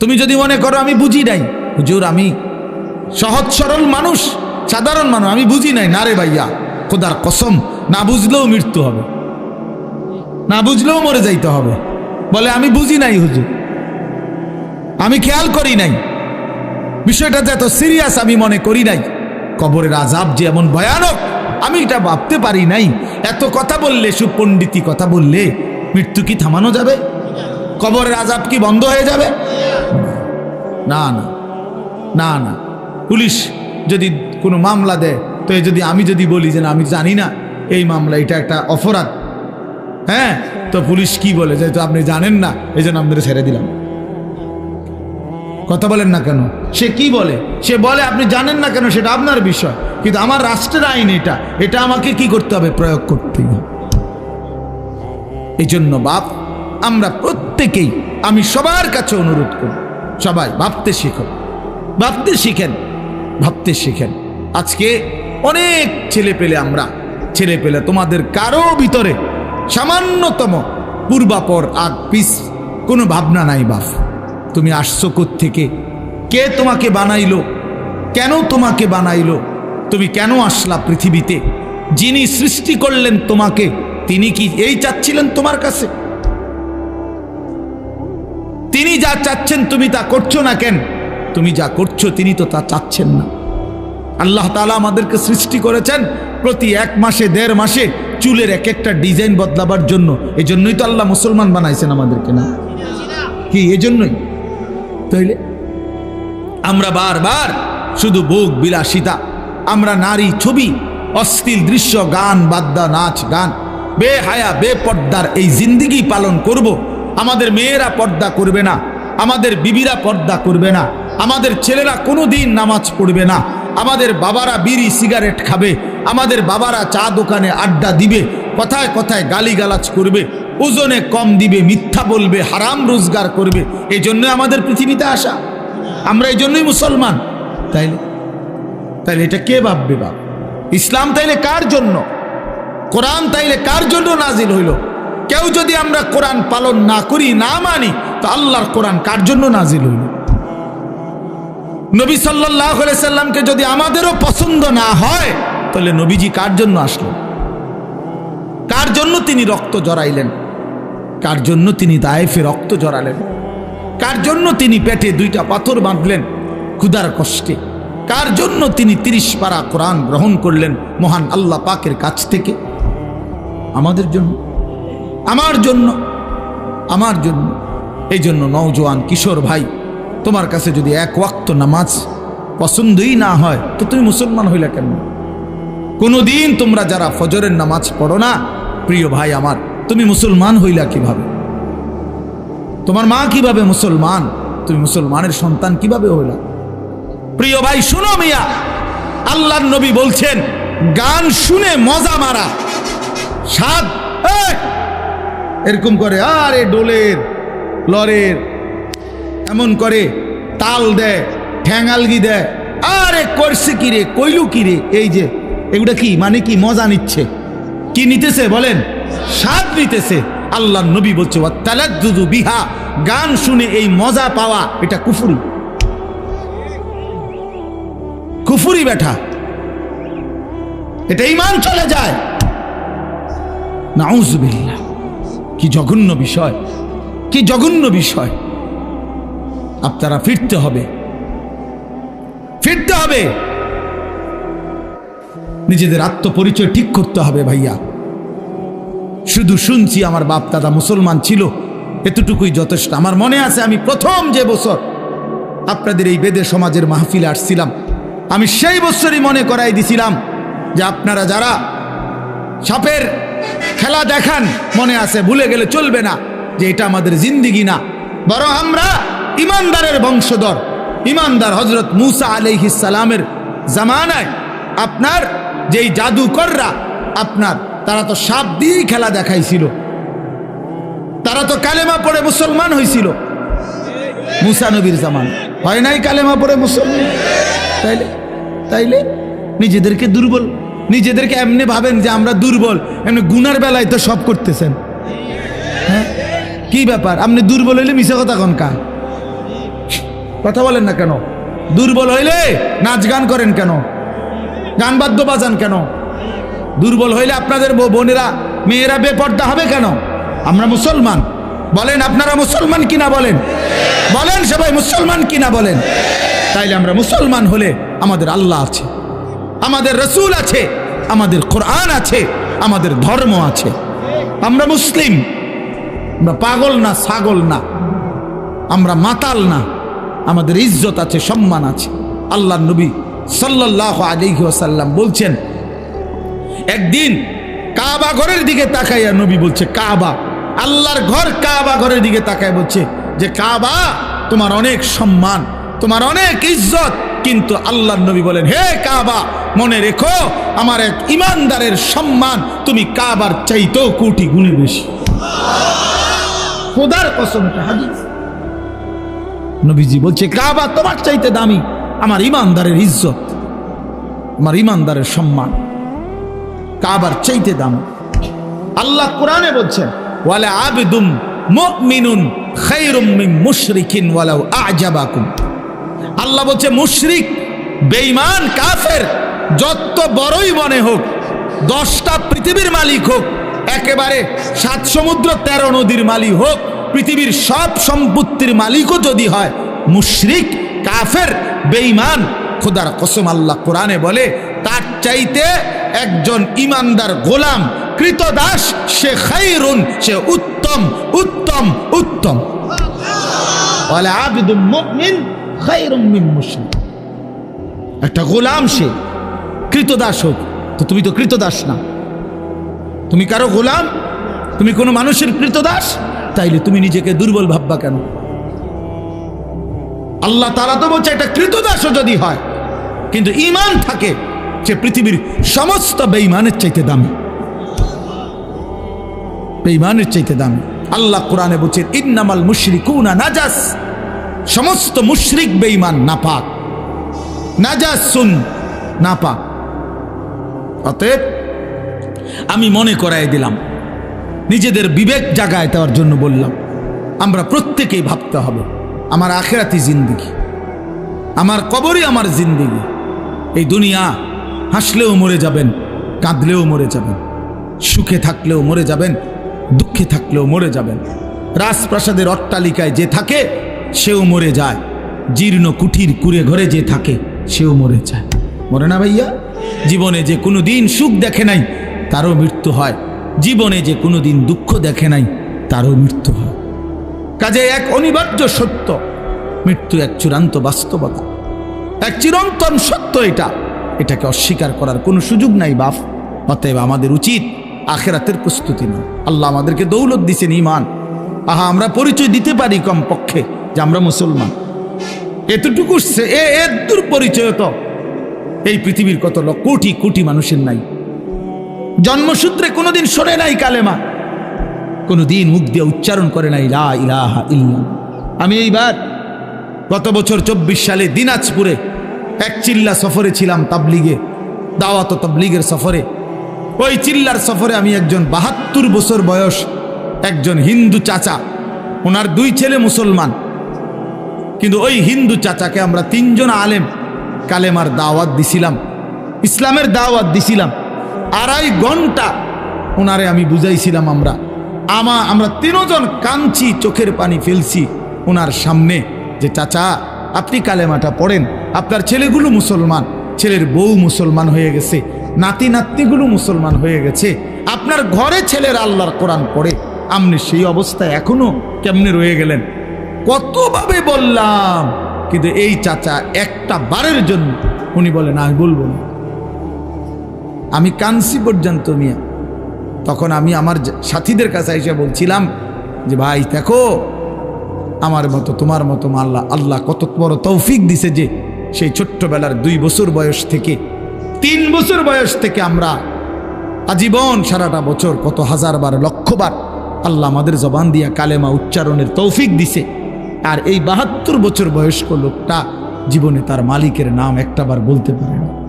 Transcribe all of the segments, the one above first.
তুমি যদি মনে করো আমি বুঝি নাই, হুজুর, আমি সহজ সরল মানুষ, সাধারণ মানুষ, আমি বুঝি নাই, না রে ভাইয়া, খোদার কসম, না বুঝলেও মৃত্যু হবে, না বুঝলেও মরে যাইতে হবে, বলে আমি বুঝি নাই, হুজুর, আমি খেয়াল করি নাই, বিষয়টা যে এত সিরিয়াস আমি মনে করি নাই, কবরের আজাব যে এমন ভয়ানক, আমি এটা ভাবতে পারি নাই, এত কথা বললে সুপণ্ডিতি কথা বললে, মৃত্যু কি থামানো যাবে? কবরের আজাব কি বন্ধ হয়ে যাবে? না না না না। পুলিশ যদি কোনো মামলা দেয়, তো যদি আমি যদি বলি যে না, আমি জানি না, এই মামলা, এটা একটা অপরাধ। হ্যাঁ তো পুলিশ কি বলে যে, তো আপনি জানেন না, এই জন্য আপনাদের ছেড়ে দিলাম। কথা বলেন না কেন? সে কি বলে? সে বলে, আপনি জানেন না কেন, সেটা আপনার বিষয়। কিন্তু আমার রাষ্ট্রের আইন এটা। এটা আমাকে কি করতে হবে? প্রয়োগ করতে হবে। এই জন্য বাপ, আমরা প্রত্যেকেই, আমি সবার কাছে অনুরোধ করি। সবাই ভাবতে শিখো। ভাবতে শিখেন ভাবতে শিখেন। আজকে অনেক ছেলে পেলে আমরা, ছেলে পেলে তোমাদের কারও ভিতরে সামান্যতম পূর্বাপর আগ পিস কোনো ভাবনা নাই বাপ তুমি আসছো থেকে কে তোমাকে বানাইলো? কেন তোমাকে বানাইলো? তুমি কেন আসলা পৃথিবীতে? যিনি সৃষ্টি করলেন তোমাকে, তিনি কি এই চাচ্ছিলেন তোমার কাছে? যা চাচ্ছেন তুমি তা করছ না কেন? তুমি যা করছ তিনি তো তা চাচ্ছেন না। আল্লাহ তালা আমাদেরকে সৃষ্টি করেছেন প্রতি এক মাসে, দেড় মাসে চুলের এক একটা ডিজাইন বদলাবার জন্য। এই জন্যই তো আল্লাহ মুসলমান বানাইছেন আমাদেরকে না? কি এই জন্যই তাইলে? আমরা বারবার শুধু ভোগ বিলাসিতা, আমরা নারী ছবি, অশ্লীল দৃশ্য, গান, বাদ্যা, নাচ, গান, বেহায়া, বেপর্দার এই জিন্দিগি পালন করব। আমাদের মেয়েরা পর্দা করবে না। আমাদের বিবিরা পর্দা করবে না। আমাদের ছেলেরা কোনো দিন নামাজ পড়বে না। আমাদের বাবারা বিড়ি, সিগারেট খাবে। আমাদের বাবারা চা দোকানে আড্ডা দিবে। কথায় কথায় গালিগালাজ করবে। ওজনে কম দিবে, মিথ্যা বলবে, হারাম রোজগার করবে। এই জন্য আমাদের পৃথিবীতে আসা। আমরা এই জন্যই মুসলমান। তাইলে? তাইলে এটা কে ভাববে বাপ? ইসলাম তাইলে কার জন্য? কোরআন তাইলে কার জন্য নাজিল হইল? কেউ যদি আমরা কোরআন পালন না করি, না মানি আল্লাহর কোরআন কার জন্য নাজিল হইল? নবী সাল্লাহ সাল্লামকে যদি আমাদেরও পছন্দ না হয়, তাহলে নবীজি কার জন্য আসলো? কার জন্য তিনি রক্ত জড়াইলেন? কার জন্য তিনি দায়েফে রক্ত জড়ালেন? কার জন্য তিনি পেটে দুইটা পাথর বাঁধলেন ক্ষুধার কষ্টে? কার জন্য তিনি তিরিশ পারা কোরআন গ্রহণ করলেন মহান আল্লাহ পাকের কাছ থেকে? আমাদের জন্য। আমার জন্য। আমার জন্য। এই জন্য নওজোয়ান কিশোর ভাই, তোমার কাছে যদি এক ওয়াক্ত নামাজ পছন্দই না হয়, তো তুমি মুসলমান হইলা কেন? কোনোদিন তোমরা যারা ফজরের নামাজ পড়ো না, প্রিয় ভাই আমার, তুমি মুসলমান হইলা কীভাবে? তোমার মা কীভাবে মুসলমান? তুমি মুসলমানের সন্তান কীভাবে হইলা? প্রিয় ভাই, শুনো মিয়া, আল্লাহর নবী বলছেন, গান শুনে মজা মারা সাদ এই! এরকম করে, আরে, ডোলের লরের। এমন করে তাল দেয় ঠ্যাঙালগি দেয় আরে করছে কি রে, কইলু কি রে? এই যে, এগুলা কি মানে কি, মজা নিচ্ছে? কি নিতেছে বলেন? স্বাদ নিতেছে। আল্লাহ নবী বলছে বিহা। গান শুনে এই মজা পাওয়া, এটা কুফুরি। কুফুরি বেঠা এটা ইমান চলে যায়। নাউজবিল্লাহ। কি জঘন্য বিষয়। কি জঘন্য বিষয়। আপনারা ফিরতে হবে। ফিরতে হবে। নিজেদের আত্মপরিচয় ঠিক করতে হবে ভাইয়া। শুধু শুনছি আমার বাপ দাদা মুসলমান ছিল। এতটুকুই যথেষ্ট। আমার মনে আছে আমি প্রথম যে বছর আপনাদের এই বেদে সমাজের মাহফিলে আসছিলাম। আমি সেই বছরই মনে করাই দিছিলাম যে আপনারা যারা সাপের খেলা দেখান, মনে আছে ভুলে গেলে চলবে না। যে এটা আমাদের জিন্দিগি না। বরং আমরা ইমানদারের বংশধর। ইমানদার হজরত মুসা আলাইহিসালামের জামানায় আপনার যেই জাদুকররা আপনার, তারা তো সাপ দিয়েই খেলা দেখাইছিল। তারা তো কালেমা পড়ে মুসলমান হয়েছিল মুসা নবীর জামান। হয় নাই কালেমা পড়ে মুসলমান? তাইলে তাইলে নিজেদেরকে দুর্বল। নিজেদেরকে এমনি ভাবেন যে আমরা দুর্বল। এমনি গুনার বেলায় তো সব করতেছেন। হ্যাঁ? কি ব্যাপার? আপনি দুর্বল হইলে মিশে কথা কনকা কথা বলেন না কেন? দুর্বল হইলে নাচ গান করেন কেন? গান বাদ্য বাজান কেন? দুর্বল হইলে আপনাদের বোনেরা, মেয়েরা বেপর্দা হবে কেন? আমরা মুসলমান। বলেন, আপনারা মুসলমান কিনা বলেন? বলেন, সবাই মুসলমান কিনা বলেন? তাইলে আমরা মুসলমান হলে আমাদের আল্লাহ আছে, আমাদের রসুল আছে, আমাদের কোরআন আছে, আমাদের ধর্ম আছে। আমরা মুসলিম। আমরা পাগল না, ছাগল না। আমরা মাতাল না, আমাদের ইজ্জত আছে, সম্মান আছে। আল্লাহ নবী সাল্লাহ আলিহি ওসাল্লাম বলছেন, একদিন কাবা ঘরের দিকে তাকাইয়া নবী বলছে, কাবা, আল্লাহর ঘর কাবা ঘরের দিকে তাকায় বলছে যে, কাবা, তোমার অনেক সম্মান, তোমার অনেক ইজ্জত। কিন্তু আল্লাহর নবী বলেন, হে কাবা, মনে রেখো, আমার এক ইমানদারের সম্মান তুমি কাবার চাইতেও কোটি গুণে বেশি। খোদার কসম হাদিস। নবীজি বলছে, কাবা তোমার চাইতে দামি, আমার ইমানদারের ইজ্জত, আমার ইমানদারের সম্মান। কাবার চাইতে দাম। আল্লাহ কোরআনে বলছেন, ওয়ালা মিন মুশরিকিন ওয়ালাউ আ'জাবাকুম। আল্লাহ বলছে, মুশরিক, বেঈমান, কাফের, যত বড়ই মনে হোক, দশটা পৃথিবীর মালিক হোক, একেবারে সাত সমুদ্র তেরো নদীর মালিক হোক পৃথিবীর সব সম্পত্তির মালিকও যদি হয়, মুশরিক, কাফের, বেঈমান, খোদার কসম আল্লাহ কোরআনে বলে, তার চাইতে একজন ইমানদার গোলাম, কৃতদাস, সে খাইরুন, সে উত্তম উত্তম উত্তম। বলে আবিদুল মিন একটা গোলাম সে, কৃতদাস হোক, তো তুমি তো কৃতদাস না। তুমি কারও গোলাম? তুমি কোনো মানুষের কৃতদাস? তাইলে তুমি নিজেকে দুর্বল ভাববা কেন? আল্লাহ তারা তো বলছে, একটা কৃতদাসও যদি হয়, কিন্তু ইমান থাকে সে পৃথিবীর সমস্ত বেঈমানের চাইতে দামি। বেঈমানের চাইতে দামি। আল্লাহ কোরআনে বলছেন ইন্নামাল মুশরিকুনা নাজাস। সমস্ত মুশরিক বেঈমান নাপাক। নাজাসুন নাপাক। অতএব আমি মনে করাই দিলাম নিজেদের বিবেক জাগায় দেওয়ার জন্য বললাম, আমরা প্রত্যেকেই ভাবতে হবে, আমার আখেরাতি জিন্দিগি, আমার কবরই আমার জিন্দিগি। এই দুনিয়া হাসলেও মরে যাবেন, কাঁদলেও মরে যাবেন, সুখে থাকলেও মরে যাবেন, দুঃখে থাকলেও মরে যাবেন। রাজপ্রাসাদের অট্টালিকায় যে থাকে, সেও মরে যায়। জীর্ণ কুঠির কুড়ে ঘরে যে থাকে, সেও মরে যায়। মরে না ভাইয়া? জীবনে যে কোনো দিন সুখ দেখে নাই, তারও মৃত্যু হয়। জীবনে যে কোনো দিন দুঃখ দেখে নাই, তারও মৃত্যু হয়। কাজে এক অনিবার্য সত্য, মৃত্যু এক চূড়ান্ত বাস্তবতা। এক চিরন্তন সত্য এটা। এটাকে অস্বীকার করার কোনো সুযোগ নাই, বাপ। অতএব আমাদের উচিত আখেরাতের প্রস্তুতি না আল্লাহ আমাদেরকে দৌলত দিছেন ইমান আহা, আমরা পরিচয় দিতে পারি কম পক্ষে যে আমরা মুসলমান। এতটুকু সে- এর দূর পরিচয় তো। এই পৃথিবীর কত কোটি কোটি মানুষের নাই। জন্মসূত্রে কোনোদিন শোনে নাই কালেমা, কোনোদিন মুখ দিয়ে উচ্চারণ করে নাই, লা ইলাহা ইল্লা আমি এইবার গত বছর চব্বিশ সালে দিনাজপুরে এক চিল্লা সফরে ছিলাম তাবলিগে, দাওয়াত তাবলিগের সফরে। ওই চিল্লার সফরে আমি একজন বাহাত্তর বছর বয়স একজন হিন্দু চাচা, ওনার দুই ছেলে মুসলমান। কিন্তু ওই হিন্দু চাচাকে আমরা তিনজন আলেম কালেমার দাওয়াত দিছিলাম, ইসলামের দাওয়াত দিছিলাম। আড়াই ঘণ্টা ওনারে আমি বুঝাইছিলাম আমরা। আমা, আমরা তিনজন কাঁদছি, চোখের পানি ফেলছি ওনার সামনে যে, চাচা, আপনি কালেমাটা পড়েন। আপনার ছেলেগুলো মুসলমান, ছেলের বউ মুসলমান হয়ে গেছে, নাতি নাতনিগুলো মুসলমান হয়ে গেছে। আপনার ঘরে ছেলের আল্লাহর কোরআন পড়ে। আপনি সেই অবস্থায় এখনও কেমনে রয়ে গেলেন? কতভাবে বললাম, কিন্তু এই চাচা একটা বারের জন্য উনি বলেন আমি বলব না। আমি কানসি পর্যন্ত মিয়া তখন আমি আমার সাথীদের কাছে এসে বলছিলাম যে, ভাই, দেখো, আমার মতো, তোমার মতো আল্লাহ আল্লাহ কত বড় তৌফিক দিছে যে, সেই ছোট্টবেলার দুই বছর বয়স থেকে, তিন বছর বয়স থেকে আমরা আজীবন সারাটা বছর কত হাজারবার লক্ষবার আল্লাহ আমাদের জবান দিয়া কালেমা উচ্চারণের তৌফিক দিছে। আর এই বাহাত্তর বছর বয়স্ক লোকটা জীবনে তার মালিকের নাম একটাবার বলতে পারে না।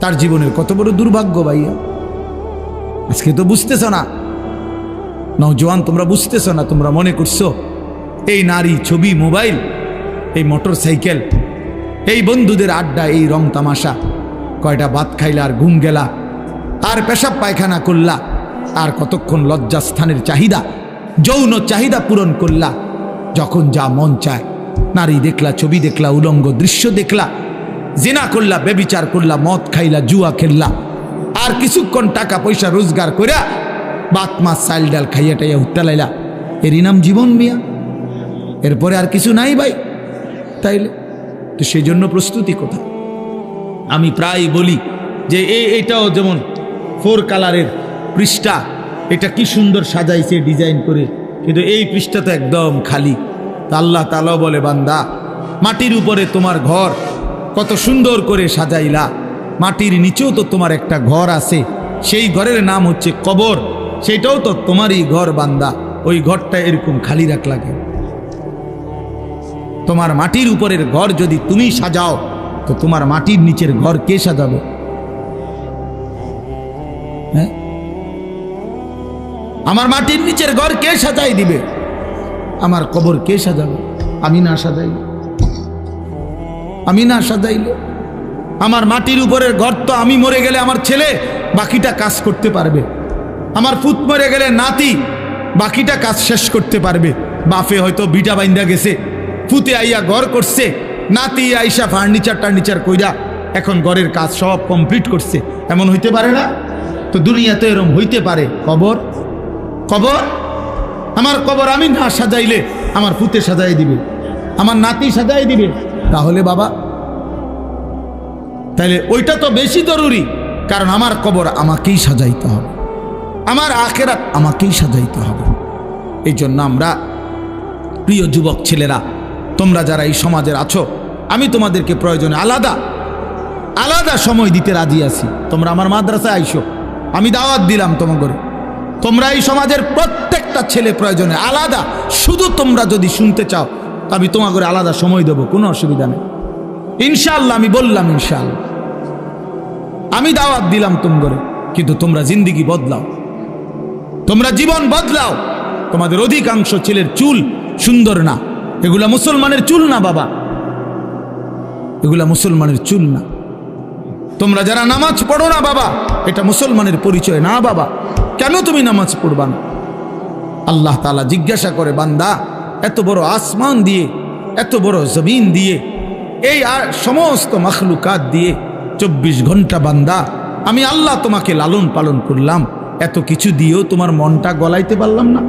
তার জীবনের কত বড় দুর্ভাগ্য ভাইয়া। আজকে তো বুঝতেছ না। নওজোয়ান তোমরা বুঝতেছ না, তোমরা মনে করছ, এই নারী ছবি, মোবাইল, এই মোটর সাইকেল এই বন্ধুদের আড্ডা, এই রং তামাশা, কয়টা ভাত খাইলা আর ঘুম গেলা, আর পেশাব পায়খানা করলা, আর কতক্ষণ লজ্জাস্থানের চাহিদা, যৌন চাহিদা পূরণ করলা, যখন যা মন চায়, নারী দেখলা, ছবি দেখলা, উলঙ্গ দৃশ্য দেখলা জেনা করলা, বেবিচার করলা, মদ খাইলা, জুয়া খেললা। আর কিছুক্ষণ টাকা পয়সা রোজগার কইরা বাত, মাছ, চাল, ডাল খাইয়া টাইয়া উঠতে লাইলা। এরই নাম জীবন মিয়া। এরপরে আর কিছু নাই ভাই। তাইলে তো সেই জন্য প্রস্তুতি কোথায় আমি প্রায় বলি যে এই এটাও যেমন ফোর কালারের পৃষ্ঠা, এটা কি সুন্দর সাজাইছে ডিজাইন করে। কিন্তু এই পৃষ্ঠা তো একদম খালি। তা আল্লাহ তালাও বলে, বান্দা, মাটির উপরে তোমার ঘর কত সুন্দর করে সাজাইলা। মাটির নিচেও তো তোমার একটা ঘর আছে। সেই ঘরের নাম হচ্ছে কবর। সেটাও তো তোমারই ঘর বান্দা। ওই ঘরটা এরকম খালি রাখলা কেন? তোমার মাটির উপরের ঘর যদি তুমি সাজাও, তো তোমার মাটির নিচের ঘর কে সাজাবে? হ্যাঁ? আমার মাটির নিচের ঘর কে সাজাই দিবে? আমার কবর কে সাজাবে? আমি না সাজাইলে আমি না সাজাইলে। আমার মাটির উপরের ঘর তো আমি মরে গেলে আমার ছেলে বাকিটা কাজ করতে পারবে। আমার ফুত মরে গেলে নাতি বাকিটা কাজ শেষ করতে পারবে। বাফে হয়তো বিটা বাইন্দা গেছে ফুতে আইয়া ঘর করছে, নাতি আইসা ফার্নিচার টার্নিচার কইরা এখন ঘরের কাজ সব কমপ্লিট করছে। এমন হইতে পারে না? তো দুনিয়াতে এরম হইতে পারে। কবর? কবর? আমার কবর আমি না সাজাইলে আমার পুতে সাজাই দিবে, আমার নাতি সাজাই দিবে। তাহলে বাবা, তাহলে ওইটা তো বেশি জরুরি, কারণ আমার কবর আমাকেই সাজাইতে হবে। আমার আখেরাত আমাকেই সাজাইতে হবে। এই জন্য আমরা, প্রিয় যুবক ছেলেরা, তোমরা যারা এই সমাজের আছো, আমি তোমাদেরকে প্রয়োজনে আলাদা আলাদা সময় দিতে রাজি আছি। তোমরা আমার মাদ্রাসায় আইসো, আমি দাওয়াত দিলাম তোমাকে তোমরা এই সমাজের প্রত্যেকটা ছেলে প্রয়োজনে আলাদা, শুধু তোমরা যদি শুনতে চাও আমি তোমাকে আলাদা সময় দেবো, কোনো অসুবিধা নেই। ইনশাল্লাহ আমি বললাম ইনশাল্লাহ আমি দাওয়াত দিলাম তোমাকে কিন্তু তোমরা জিন্দিগি বদলাও। তোমরা জীবন বদলাও। তোমাদের অধিকাংশ ছেলের চুল সুন্দর না। এগুলা মুসলমানের চুল না, বাবা। এগুলা মুসলমানের চুল না। তোমরা যারা নামাজ পড়ো না, বাবা, এটা মুসলমানের পরিচয় না, বাবা। কেন তুমি নামাজ পড়বা না? আল্লাহ তালা জিজ্ঞাসা করে, বান্দা এত বড় আসমান দিয়ে, এত বড় জমিন দিয়ে, এই সমস্ত মখলুকাত দিয়ে চব্বিশ ঘণ্টা বান্দা, আমি আল্লাহ তোমাকে লালন পালন করলাম। এত কিছু দিয়েও তোমার মনটা গলাইতে পারলাম না।